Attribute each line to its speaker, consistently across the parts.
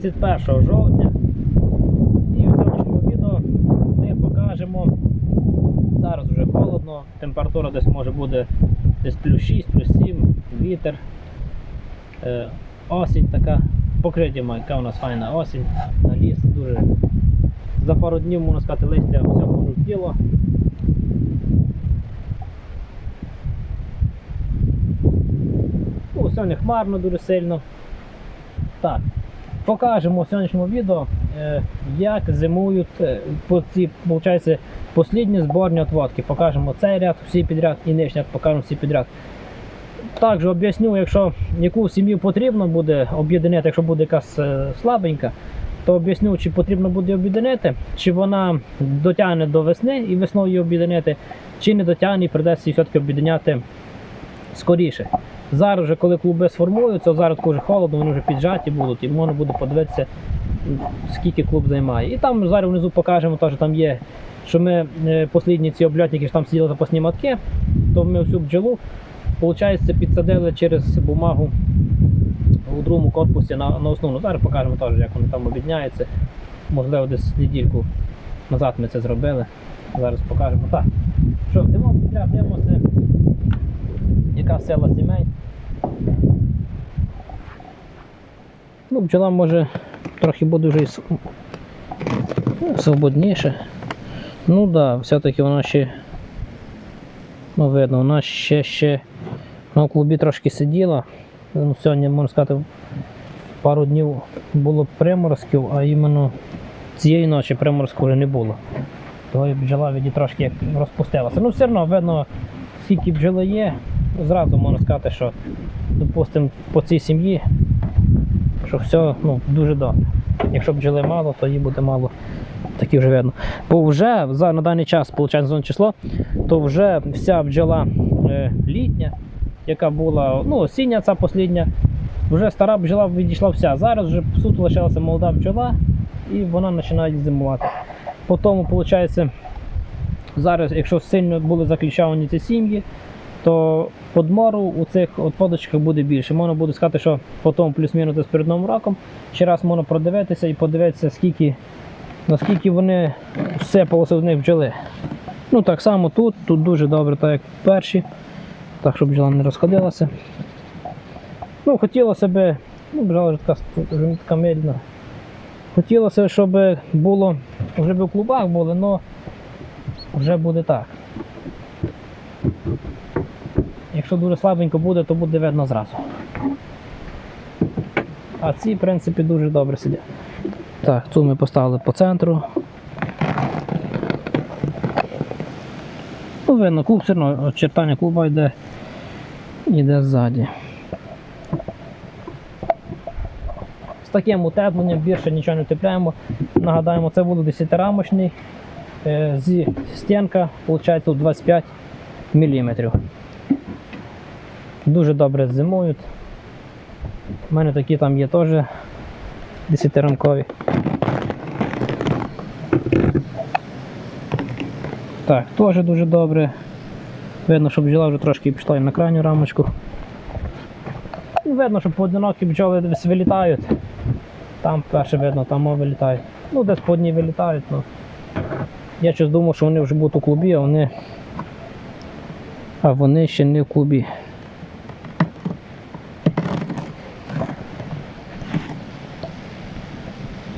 Speaker 1: сьогодні 31 жовтня. І в сьогоднішньому відео ми покажемо. Зараз вже холодно, температура десь може буде десь плюс 6, плюс 7, вітер. Е, осінь така. Покриття, яка у нас файна осінь на ліс. Дуже за пару днів, можна сказати, листя все пожовтіло. Ну, сьогодні хмарно дуже сильно. Так, покажемо в сьогоднішньому відео, е, як зимують е, ці, виходить, послідні зборні отводки. Покажемо цей ряд, всі підряд і нижній ряд покажемо всі підряд. Також об'ясню, якщо яку сім'ю потрібно буде об'єднати, якщо буде якась е, слабенька, то об'ясню, чи потрібно буде об'єднати, чи вона дотягне до весни і весною її об'єднати, чи не дотягне і придеться все-таки об'єднати скоріше. Зараз, вже, коли клуби сформуються, зараз дуже холодно, вони вже піджаті будуть, і можна буде подивитися, скільки клуб займає. І там зараз внизу покажемо, теж там є, що ми е, послідні ці обльотники ж там сиділи запасні матки, то ми всю бджолу, виходить, підсадили через бумагу у другому корпусі на, на основну. Зараз покажемо теж, як вони там обідняються. Можливо, десь недільку назад ми це зробили. Зараз покажемо. Так. Що, дивимося, яка села сімей. Ну, бджола може трохи буде вже свободніше. Ну так, да, все-таки вона ще, ну видно, вона ще ще в клубі трошки сиділа. Ну, сьогодні, можна сказати, пару днів було приморозків, а іменно цієї ночі приморозку вже не було. То і бджола віді трошки розпустилася. Ну, все одно видно, скільки бджоли є, зразу можна сказати, що, допустимо, по цій сім'ї, що все ну, дуже добре. Якщо бджоли мало, то її буде мало. Такі вже видно. Бо вже за, на даний час, виходить, число, то вже вся бджола е, літня, яка була, ну, осіння ця послідня, вже стара бджола відійшла вся. Зараз вже суто лишилася молода бджола і вона починає зимувати. По тому, виходить, зараз, якщо сильно були заключені ці сім'ї, то подмору у цих от подочках буде більше. Можна буде сказати, що потім плюс-мінус десь перед новим роком ще раз можна продивитися і подивитися, скільки, наскільки вони всипалося в них бджоли. Ну так само тут, тут дуже добре, так як перші, так щоб бджола не розходилася. Ну, хотілося б, ну, бджола вже така, вже не така медленна. Хотілося, щоб було, вже б у клубах були, але вже буде так. Якщо дуже слабенько буде, то буде видно зразу. А ці, в принципі, дуже добре сидять. Так, цю ми поставили по центру. Ну, видно, клуб все одно, очертання клуба йде, йде ззаді. З таким утепленням більше нічого не утепляємо. Нагадаємо, це було 10-рамочний. Е, Зі стінка, виходить, тут 25 мм. Дуже добре зимують. У мене такі там є теж 10-рамкові. Так, теж дуже добре. Видно, що бджола вже трошки пішла на крайню рамочку. Ну, Видно, що поодинокі бджоли десь вилітають. Там перше видно, там о, вилітають. Ну, десь по одній вилітають. Ну. Я щось думав, що вони вже будуть у клубі, а вони. А вони ще не в клубі.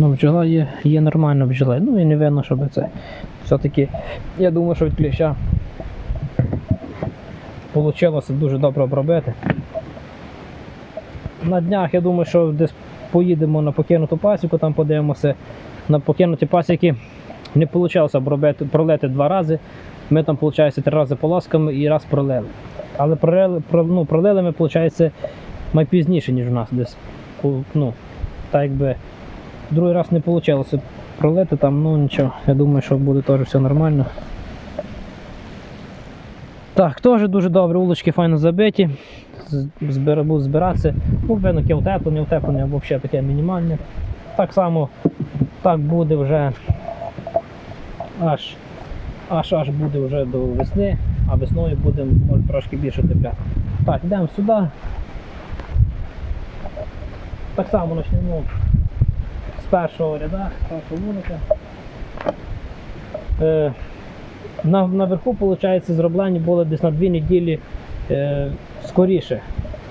Speaker 1: Ну, бджола є, є нормальна бджола. Ну і не видно, щоб це. Все-таки я думаю, що від кліща вийшло дуже добре обробити. На днях я думаю, що десь поїдемо на покинуту пасіку, там подивимося на покинуті пасіки. Не вийшло обробити, пролити два рази. Ми там, виходить, три рази полосками і раз пролили. Але пролили, про- ну, пролили ми, виходить, найпізніше, ніж у нас десь. Ну, так якби другий раз не вийшло пролити там, ну нічого. Я думаю, що буде теж все нормально. Так, теж дуже добре, вулички файно забиті. Збира, будуть збиратися. Видно, яке утеплення, утеплення взагалі таке мінімальне. Так само так буде вже аж аж аж буде вже до весни, а весною буде може трошки більше тепля. Так, йдемо сюди. Так само почнемо першого ряда, першого вулика. Е, на, наверху, виходить, зроблені були десь на дві неділі е, скоріше.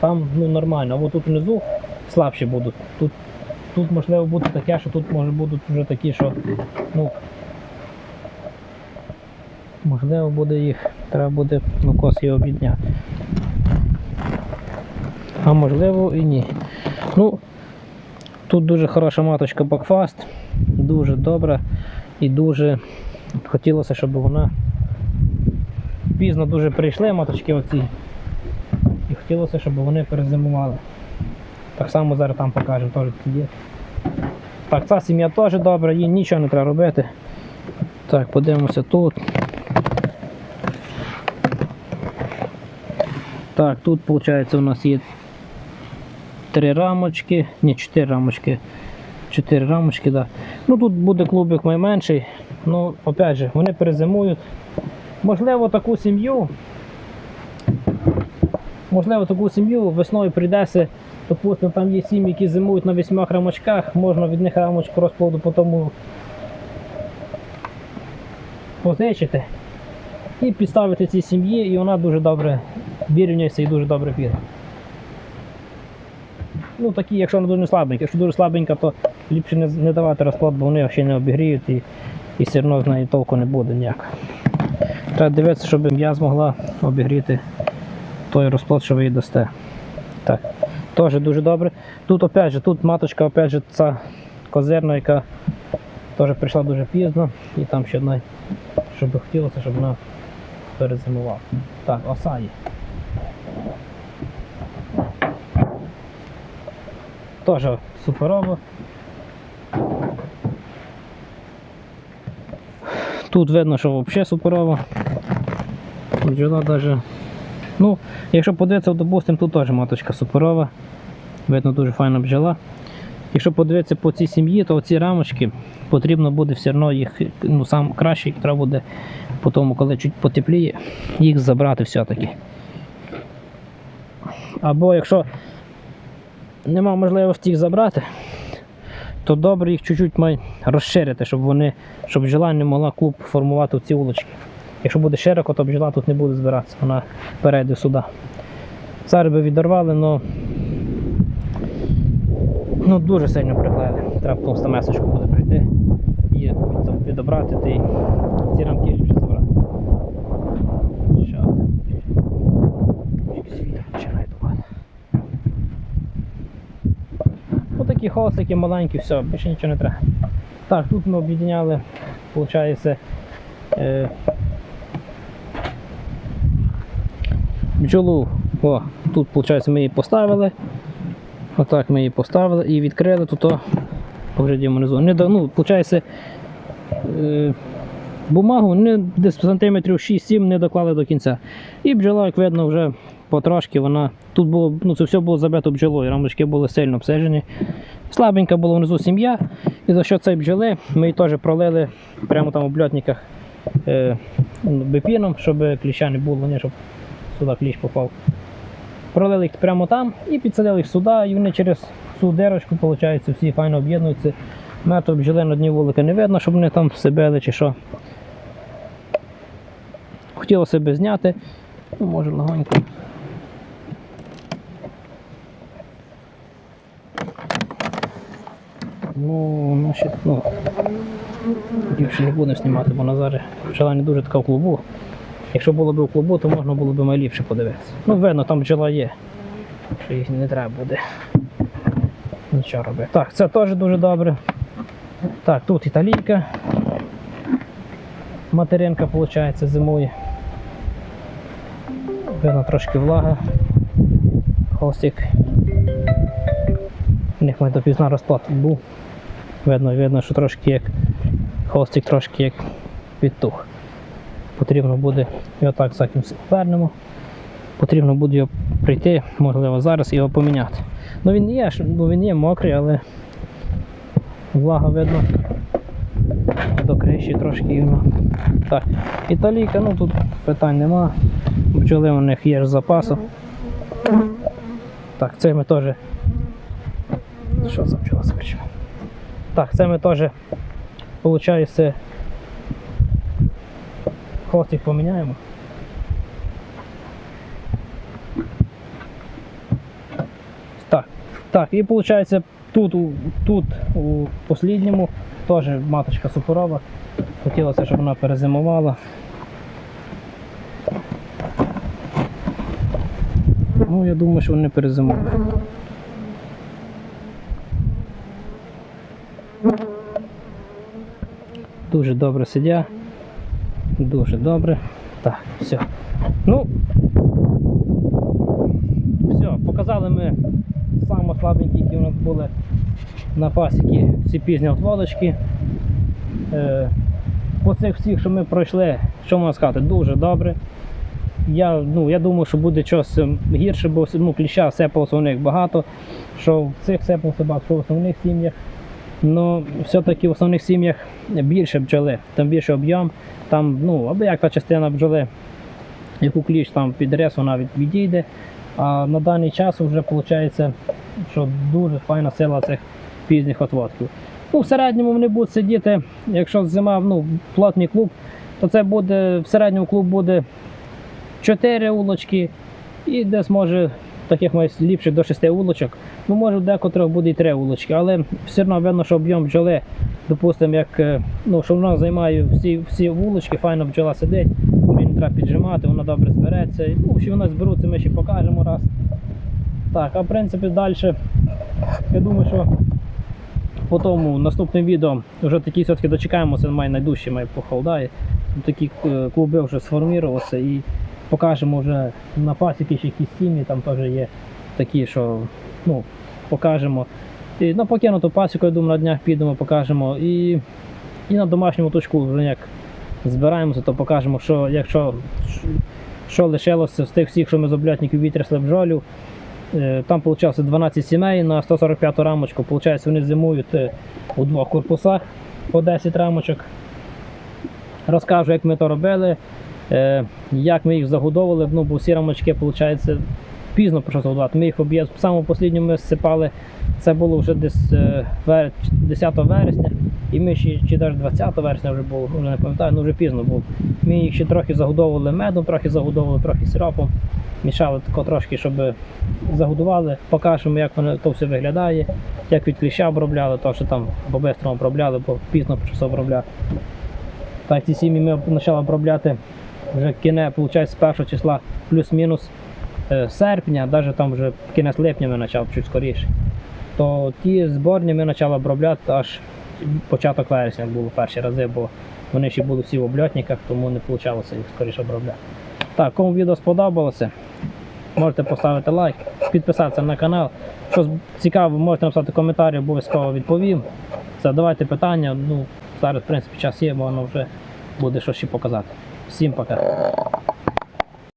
Speaker 1: Там ну, нормально, а тут внизу слабші будуть. Тут, тут можливо буде таке, що тут може будуть вже такі, що ну, можливо буде їх, треба буде ну, і обідняти. А можливо і ні. Ну, тут дуже хороша маточка Бакфаст, дуже добра і дуже хотілося, щоб вона пізно дуже прийшли маточки оці. І хотілося, щоб вони перезимували. Так само зараз там покажемо, теж є. Так, ця сім'я теж добра, їй нічого не треба робити. Так, подивимося тут. Так, тут виходить у нас є три рамочки, ні, чотири рамочки. Чотири рамочки, да. Ну тут буде клубик найменший. Ну, опять же, вони перезимують. Можливо, таку сім'ю. Можливо, таку сім'ю весною прийдеться. Допустимо, там є сім'ї, які зимують на вісьмох рамочках, можна від них рамочку розплоду по тому позичити і підставити цій сім'ї, і вона дуже добре вирівняється і дуже добре піде. Ну такі, якщо вона дуже слабенька. Якщо дуже слабенька, то ліпше не, не давати розклад, бо вони ще не обігріють і, і все одно з неї толку не буде ніяк. Треба дивитися, щоб я змогла обігріти той розплод, що ви їй дасте. Так. Теж дуже добре. Тут опять же, тут маточка, опять же, ця козирна, яка теж прийшла дуже пізно. І там ще одна, щоб хотілося, щоб вона перезимувала. Так, оса Теж суперово. Тут видно, що взагалі суперово. Бджола даже. Ну, якщо подивитися, допустимо, тут теж маточка суперова. Видно, дуже файна бджола. Якщо подивитися по цій сім'ї, то ці рамочки потрібно буде все одно їх, ну сам краще, їх треба буде по тому, коли чуть потепліє, їх забрати все-таки. Або якщо нема можливості їх забрати, то добре їх чуть-чуть має розширити, щоб вони, щоб бджола не могла клуб формувати в ці вулички. Якщо буде широко, то бджола тут не буде збиратися, вона перейде сюди. Зараз би відорвали, але ну, дуже сильно приклеїли. Треба товста месочку буде прийти і відобрати та й ці рамки ліпше забрати. Що? Трішки світло починає давати. Холстики маленькі, все, більше нічого не треба. Так, тут ми об'єднали, виходить, е, бджолу. О, тут, виходить, ми її поставили. Отак ми її поставили і відкрили тут внизу. Не ну, виходить, е, бумагу не, десь сантиметрів 6-7 не доклали до кінця. І бджола, як видно, вже потрошки вона. Тут було, ну це все було забито бджолою, рамочки були сильно обсижені. Слабенька була внизу сім'я. І за що цієї бджоли ми її теж пролили прямо там у бльотниках е, бепіном, щоб кліща не було, ні, щоб сюди кліщ попав. Пролили їх прямо там і підсадили їх сюди, і вони через цю дирочку, виходить, всі файно об'єднуються. Мертвої бджоли на дні вулика не видно, щоб вони там себе чи що. Хотіло себе зняти, ну, може легонько. Ну, значить, ну, більше не будемо знімати, бо Назар бджола не дуже така в клубу. Якщо було б в клубу, то можна було б найліпше подивитися. Ну, видно, там бджола є. Що їх не треба буде. Нічого робити. Так, це теж дуже добре. Так, тут італійка. Материнка, виходить, зимує. Видно трошки влага. Холстик. У них має допізна розплат був. Видно, видно, що трошки як холстик трошки як підтух. Потрібно буде його так заким повернемо. Потрібно буде його прийти, можливо, зараз його поміняти. Ну він є, ж- ну, він є мокрий, але влага видно. До криші трошки рівно. Так, італійка, ну тут питань нема. Бджоли у них є з запасу. Так, це ми теж Що це бджола скричала? Так, це ми теж, виходить, хвостик поміняємо. Так, так, і виходить тут, тут у послідньому теж маточка супорова. Хотілося, щоб вона перезимувала. Ну, я думаю, що вони перезимують. Дуже добре сидять. Дуже добре. Так, все. Ну, все, показали ми саме слабенькі, які у нас були на пасіки, ці пізні отводочки. Е, по цих всіх, що ми пройшли, що можна сказати, дуже добре. Я, ну, я думаю, що буде щось ем, гірше, бо ну, кліща сепалося у них багато, що в цих сепав собак, що в основних сім'ях. Ну, все-таки в основних сім'ях більше бджоли, там більше об'єм, там, ну, або як та частина бджоли, яку кліщ там підрез, вона відійде. А на даний час вже виходить, що дуже файна сила цих пізніх отводків. Ну, в середньому вони будуть сидіти, якщо зима, ну, плотний клуб, то це буде, в середньому клуб буде 4 улочки і десь може таких має ліпших до 6 улочок. Ну, може в декотрих буде і 3 улочки, але все одно видно, що об'єм бджоли, допустимо, як е, ну, що вона займає всі, всі вулочки, файно бджола сидить, її треба піджимати, вона добре збереться. Ну, що вона зберуться, ми ще покажемо раз. Так, а в принципі далі, я думаю, що по тому наступним відео вже такі все-таки дочекаємося, має найдужче має похолодає. Такі е, клуби вже сформувалися і покажемо вже на пасіки ще якісь сім'ї, там теж є такі, що ну, покажемо. І на покинуту пасіку, я думаю, на днях підемо, покажемо. І, і на домашньому точку вже як збираємося, то покажемо, що якщо що лишилося з тих всіх, що ми з облятників вітрясли бджолів. Е, Там вийшло 12 сімей на 145 рамочку. Получається, вони зимують е, у двох корпусах по 10 рамочок. Розкажу, як ми то робили, як ми їх загодовували. Ну, бо всі рамочки, виходить, пізно почав загодувати. Ми їх об'єд в самому останньому ми зсипали. Це було вже десь е, 10 вересня. І ми ще чи навіть 20 вересня вже було, вже не пам'ятаю, ну вже пізно було. Ми їх ще трохи загодовували медом, трохи загодовували, трохи сиропом. Мішали тако трошки, щоб загодували, покажемо, як воно то все виглядає, як від кліща обробляли, то що там по-бистрому обробляли, бо пізно почався обробляти. Так, ці сім'ї ми почали обробляти вже кіне, виходить, з першого числа плюс-мінус е, серпня, навіть там вже кінець липня ми почали чуть скоріше. То ті зборні ми почали обробляти аж початок вересня було перші рази, бо вони ще були всі в обльотниках, тому не вийшло їх скоріше обробляти. Так, кому відео сподобалося, можете поставити лайк, підписатися на канал. Що цікаво, можете написати коментарі, обов'язково відповім. Задавайте питання. Ну, зараз, в принципі, час є, бо воно вже буде щось ще показати. Всім пока.